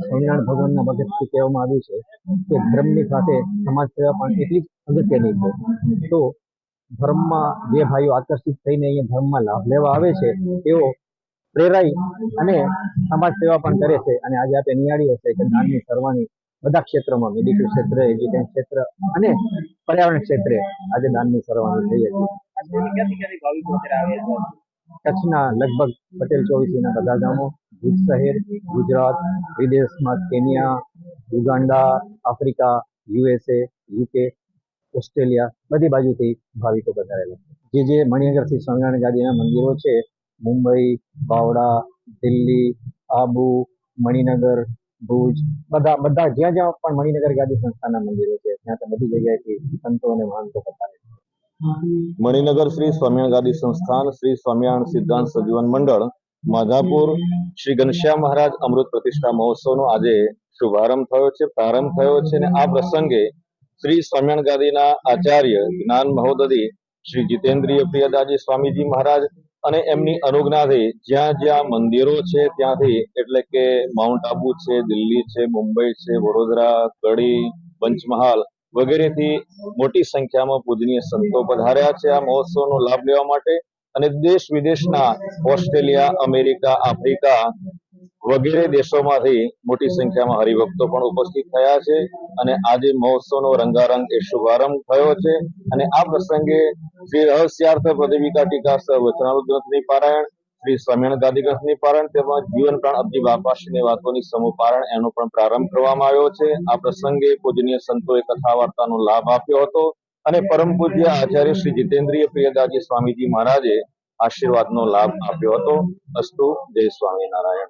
સ્વામિનારાયણ ભગવાનના ભગતથી કહેવામાં આવ્યું છે કે ધર્મની સાથે સમાજ સેવા પણ એટલી જ અગત્યની છે. તો ધર્મમાં જે ભાઈઓ આકર્ષિત થઈને અહીંયા ધર્મમાં લાભ લેવા આવે છે, તેઓ પ્રેરાઈ અને સમાજ સેવા પણ કરે છે અને આજે આપણે નિહાળીએ છે કે દાનની સરવાની બધા ક્ષેત્રોમાં મેડિકલ ક્ષેત્રે એજ્યુકેશન ક્ષેત્ર અને પર્યાવરણ ક્ષેત્રે આજે દાનની સરવાની થઈ હતી. કચ્છના લગભગ પટેલ ચોવીસીના બધા ગામો ભુજ શહેર, ગુજરાત, વિદેશમાં Kenya Uganda Africa, USA, UK, Australia બધી બાજુથી ભાવિકો પધારેલા જે જે મણિનગરથી સ્વામિનારાયણ ગાદીના મંદિરો છે, મુંબઈ, બાવડા, દિલ્હી, આબુ, મણિનગર, ભુજ, બધા બધા જ્યાં જ્યાં પણ મણિનગર ગાદી સંસ્થાના મંદિરો છે, ત્યાં તો બધી જગ્યાએથી સંતો અને મહંતો પધારે મણિનગર શ્રી સ્વામિનારાયણ ગાદી સંસ્થાન, શ્રી સ્વામિનારાયણ સિદ્ધાંત સજીવન મંડળ માધાપુર શ્રી ઘનશ્યામ મહારાજ અમૃત પ્રતિષ્ઠા મહોત્સવનો આજે શુભારંભ થયો છે, પ્રારંભ થયો છે અને આ પ્રસંગે શ્રી સ્વામિનારાયણ ગાદીના આચાર્ય જ્ઞાન મહોદધી, શ્રી જીતેન્દ્રિય પ્રિયદાજી સ્વામીજી મહારાજ અને એમની અનુજ્ઞાથી જ્યાં જ્યાં મંદિરો છે ત્યાંથી એટલે કે માઉન્ટ આબુ છે, દિલ્હી છે, મુંબઈ છે, વડોદરા કડી પંચમહાલ વગેરેથી મોટી સંખ્યામાં પૂજનીય સંતો પધાર્યા છે. આ મહોત્સવનો લાભ લેવા માટે અને દેશ વિદેશના ઓસ્ટ્રેલિયા, અમેરિકા, આફ્રિકા વગેરે દેશોમાંથી મોટી સંખ્યામાં હરિભક્તો પણ ઉપસ્થિત થયા છે અને આજે મહોત્સવનો રંગારંગ એ શુભારંભ થયો છે. અને આ પ્રસંગે શ્રી રહસ્યાર્થ પ્રદેવિકા ટીકા સહ વચનામૃત ગ્રંથની પારાયણ, શ્રી સ્વામિનારાયણ ગાદી ગ્રંથની પારણ તેમજ જીવન પ્રાણ અબજી બાપાશ્રીની વાતોની સમૂહ પારણ એનો પણ પ્રારંભ કરવામાં આવ્યો છે. આ પ્રસંગે પૂજનીય સંતોએ કથા વાર્તાનો લાભ આપ્યો હતો. અને પરમ પૂજ્ય આચાર્ય શ્રી જીતેન્દ્રિય પ્રિયદાજી સ્વામીજી મહારાજે આશીર્વાદનો લાભ આપ્યો હતો. અસ્તુ, જય સ્વામિનારાયણ.